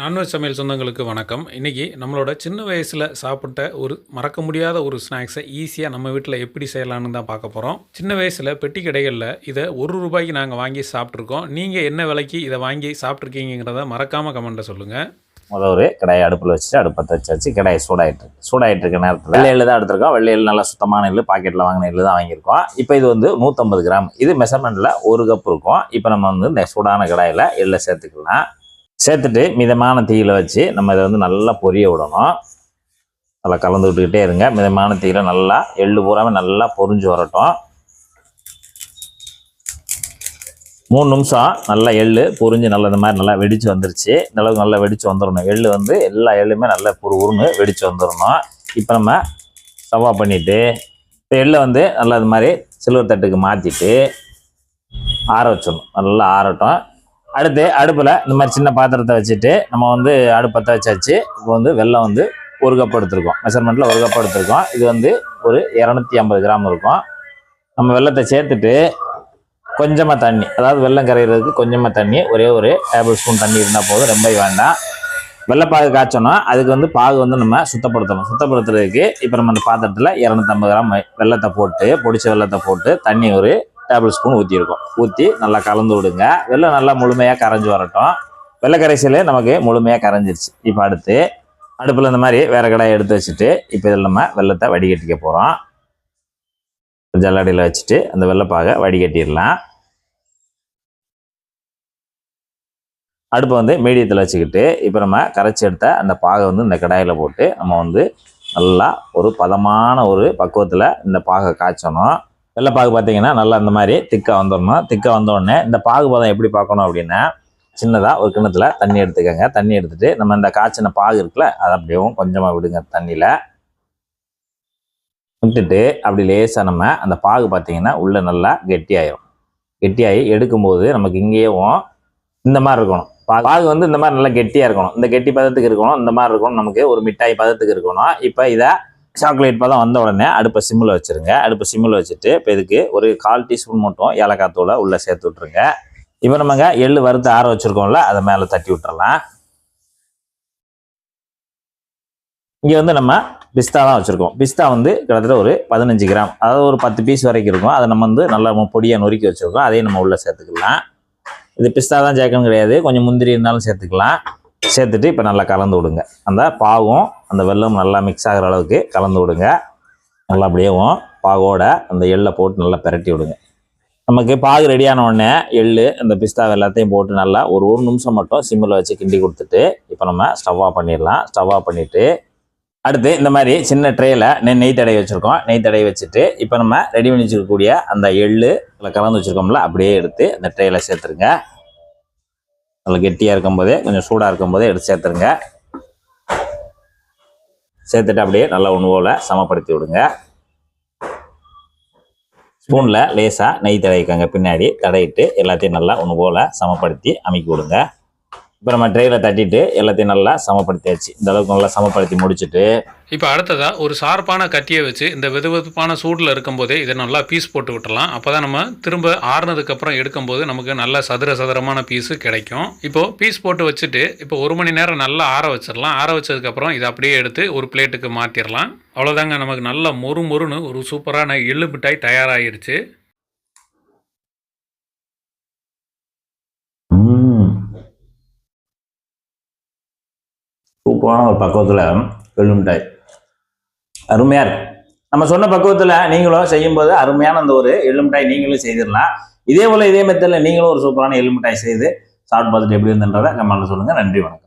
Non veg சமையல் சொந்தங்களுக்கு வணக்கம். இன்றைக்கி நம்மளோட சின்ன வயசில் சாப்பிட்ட ஒரு மறக்க முடியாத ஒரு ஸ்நாக்ஸை ஈஸியாக நம்ம வீட்டில் எப்படி செய்யலான்னு தான் பார்க்க போகிறோம் சின்ன வயசில் பெட்டி கடைகளில் இதை ஒரு ரூபாய்க்கு நாங்கள் வாங்கி சாப்பிட்ருக்கோம் நீங்கள் என்ன விலைக்கு இதை வாங்கி சாப்பிட்ருக்கீங்கிறத மறக்காமல் கமெண்ட்டை சொல்லுங்கள் முதல் ஒரு கடாயை அடுப்பில் வச்சுட்டு அடுப்பை வச்சாச்சு கடாயை சூடாயிட்டு சூடாயிட்டு இருக்க நேரத்தில் வெள்ளை எள்ளு தான் எடுத்திருக்கோம். வெள்ளை எள்ளு நல்லா சுத்தமான எள்ளு பாக்கெட்டில் வாங்கின எள்ளு தான் வாங்கியிருக்கோம். இப்போ இது வந்து நூற்றம்பது கிராம். இது மெஷர்மெண்ட்டில் ஒரு கப் இருக்கும். இப்போ நம்ம வந்து இந்த சூடான கடாயில் எள்ளை சேர்த்துக்கலாம். சேர்த்துட்டு மிதமான தீயில் வச்சு நம்ம இதை வந்து நல்லா பொரிய விடணும். நல்லா கலந்து விட்டுக்கிட்டே இருங்க. மிதமான தீயில் நல்லா எள்ளு பூராமல் நல்லா பொரிஞ்சு வரட்டும். மூணு நிமிஷம் நல்லா எள்ளு பொரிஞ்சு நல்லா இந்த மாதிரி நல்லா வெடித்து வந்துருச்சு. இந்த நல்லா வெடித்து வந்துடணும். எள்ளு வந்து எல்லா எள்ளுமே நல்லா பொறு உருன்னு வெடித்து வந்துடணும். இப்போ நம்ம சவா பண்ணிவிட்டு இப்போ எள்ளை வந்து நல்லா இது மாதிரி சில்வர் தட்டுக்கு மாற்றிட்டு ஆற வச்சிடணும். நல்லா ஆறட்டும். அடுத்து அடுப்பில் இந்த மாதிரி சின்ன பாத்திரத்தை வச்சுட்டு நம்ம வந்து அடுப்பத்தை வச்சாச்சு. இப்போ வந்து வெள்ளம் வந்து ஒரு கப் எடுத்திருக்கோம். மெஷர்மெண்ட்டில் ஒரு கப் எடுத்திருக்கோம். இது வந்து ஒரு இரநூத்தி ஐம்பது கிராம் இருக்கும். நம்ம வெள்ளத்தை சேர்த்துட்டு கொஞ்சமாக தண்ணி அதாவது வெள்ளம் கரைகிறதுக்கு கொஞ்சமாக தண்ணி ஒரே ஒரு டேபிள் ஸ்பூன் தண்ணி இருந்தால் போதும் ரொம்ப வேண்டாம். வெள்ளைப்பாகு காய்ச்சோன்னா அதுக்கு வந்து பாகு வந்து நம்ம சுத்தப்படுத்தணும். சுத்தப்படுத்துறதுக்கு இப்போ நம்ம அந்த பாத்திரத்தில் இரநூத்தம்பது கிராம் வெள்ளத்தை போட்டு பொடிச்ச வெள்ளத்தை போட்டு தண்ணி ஒரு டேபிள் ஸ்பூன் ஊற்றிருக்கோம் ஊற்றி நல்லா கலந்து விடுங்க. வெள்ளம் நல்லா முழுமையாக கரைஞ்சி வரட்டும். வெள்ளை கரைசல் நமக்கு முழுமையாக கரைஞ்சிருச்சு. இப்போ அடுத்து அடுப்பில் இந்த மாதிரி வேற கடாயை எடுத்து வச்சுட்டு இப்போ இதில் நம்ம வெள்ளத்தை வடிகட்டிக்க போகிறோம் ஜல்லடியில் வச்சுட்டு அந்த வெள்ளைப்பாகை வடிகட்டிடலாம். அடுப்பை வந்து மீடியத்தில் வச்சுக்கிட்டு இப்போ நம்ம கரைச்சி எடுத்த அந்த பாகை வந்து இந்த கடாயில் போட்டு நம்ம வந்து நல்லா ஒரு பதமான ஒரு பக்குவத்தில் இந்த பாகை காய்ச்சணும். வெள்ளைப்பாகு பார்த்தீங்கன்னா நல்லா இந்த மாதிரி திக்காக வந்துடணும் திக்காக வந்தோடனே இந்த பாகு பதம் எப்படி பார்க்கணும் அப்படின்னா சின்னதாக ஒரு கிணத்துல தண்ணி எடுத்துக்கோங்க. தண்ணி எடுத்துட்டு நம்ம இந்த காய்ச்சின பாகு இருக்குல்ல அதை அப்படியும் கொஞ்சமாக விடுங்க தண்ணியில். விட்டுட்டு அப்படி லேசாக நம்ம அந்த பாகு பார்த்தீங்கன்னா உள்ளே நல்லா கெட்டியாயிரும். கெட்டியாகி எடுக்கும்போது நமக்கு இங்கேயும் இந்த மாதிரி இருக்கணும். பா- பாகு வந்து இந்த மாதிரி நல்லா கெட்டியாக இருக்கணும். இந்த கெட்டி பதத்துக்கு இருக்கணும் இந்த மாதிரி இருக்கணும். நமக்கு ஒரு மிட்டாய் பதத்துக்கு இருக்கணும். இப்போ இதை சாக்லேட் பதம் வந்த உடனே அடுப்பை சிம்மில் வச்சுருங்க. அடுப்பை சிம்மில் வச்சுட்டு இப்போ இதுக்கு ஒரு கால் டீஸ்பூன் மட்டும் ஏலக்காய் தூளை உள்ளே சேர்த்து விட்ருங்க இப்போ நம்மங்க எள்ளு வறுத்து ஆற வச்சுருக்கோம்ல அதை மேலே தட்டி விட்டுறலாம். இங்கே வந்து நம்ம பிஸ்தா தான் வச்சுருக்கோம். பிஸ்தா வந்து கிட்டத்தட்ட ஒரு பதினஞ்சு கிராம். அதாவது ஒரு பத்து பீஸ் வரைக்கும் இருக்கும். அதை நம்ம வந்து நல்லா பொடியாக நொறுக்கி வச்சுருக்கோம். அதையும் நம்ம உள்ளே சேர்த்துக்கலாம். இது பிஸ்தா தான் சேர்க்கணும் கிடையாது. கொஞ்சம் முந்திரி இருந்தாலும் சேர்த்துக்கலாம். சேர்த்துட்டு இப்போ நல்லா கலந்து விடுங்க. அந்த பாகும் அந்த வெல்லம் நல்லா மிக்ஸ் ஆகிற அளவுக்கு கலந்து விடுங்க. நல்லா அப்படியேவும் பாகோட அந்த எள்ளை போட்டு நல்லா பிரட்டி விடுங்க. நமக்கு பாகு ரெடியான உடனே எள்ளு அந்த பிஸ்தாவை எல்லாத்தையும் போட்டு நல்லா ஒரு ஒரு நிமிஷம் மட்டும் சிம்மில் வச்சு கிண்டி கொடுத்துட்டு இப்போ நம்ம ஸ்டவ் ஆஃப் பண்ணிடலாம். ஸ்டவ் ஆஃப் பண்ணிவிட்டு அடுத்து இந்த மாதிரி சின்ன ட்ரேயில் நெய் தடைய வச்சுருக்கோம். நெய் தடைய வச்சுட்டு இப்போ நம்ம ரெடி பண்ணி வச்சுருக்கக்கூடிய அந்த எள்ளு கலந்து வச்சுருக்கோம்ல அப்படியே எடுத்து அந்த ட்ரேயில் சேர்த்துருங்க. நல்லா கெட்டியாக இருக்கும்போதே கொஞ்சம் சூடாக இருக்கும்போதே எடுத்து சேர்த்துருங்க. சேர்த்துட்டு அப்படியே நல்லா ஒன்று சமப்படுத்தி விடுங்க. ஸ்பூனில் லேசாக நெய் தடவிக்கங்க. பின்னாடி தடவிட்டு எல்லாத்தையும் நல்லா ஒன்று சமப்படுத்தி அமைக்கி விடுங்க. இப்போ நம்ம ட்ரெயில் தட்டிட்டு எல்லாத்தையும் நல்லா சமப்படுத்தியாச்சு. இந்த அளவுக்கு நல்லா சமப்படுத்தி முடிச்சுட்டு. இப்போ அடுத்ததாக ஒரு சார்பான கத்தியை வச்சு இந்த வெதுவெதுப்பான சூடில் இருக்கும்போதே இதை நல்லா பீஸ் போட்டு விட்டுலாம் அப்போ தான் நம்ம திரும்ப ஆறுனதுக்கப்புறம் எடுக்கும்போது நமக்கு நல்ல சதுர சதுரமான பீஸு கிடைக்கும். இப்போது பீஸ் போட்டு வச்சுட்டு இப்போ ஒரு மணி நேரம் நல்லா ஆற வச்சிடலாம். ஆற வச்சதுக்கப்புறம் இதை அப்படியே எடுத்து ஒரு பிளேட்டுக்கு மாற்றிடலாம் அவ்வளோதாங்க நமக்கு நல்ல மொறு மொறுன்னு ஒரு சூப்பரான எள்ளு மிட்டாய் சூப்பரான ஒரு பக்குவத்தில் எள்ளு அருமையாக இருக்கும் நம்ம சொன்ன பக்குவத்தில் நீங்களும் செய்யும்போது அருமையான அந்த ஒரு எலுமிட்டாய் நீங்களும் செய்திடலாம். இதே போல் இதே மெத்தடில் நீங்களும் ஒரு சூப்பரான எலுமிட்டாய் செய்து சாப்பிட்டு பார்த்துட்டு எப்படி இருந்துன்றதை கமெண்ட்டில் சொல்லுங்கள் நன்றி வணக்கம்.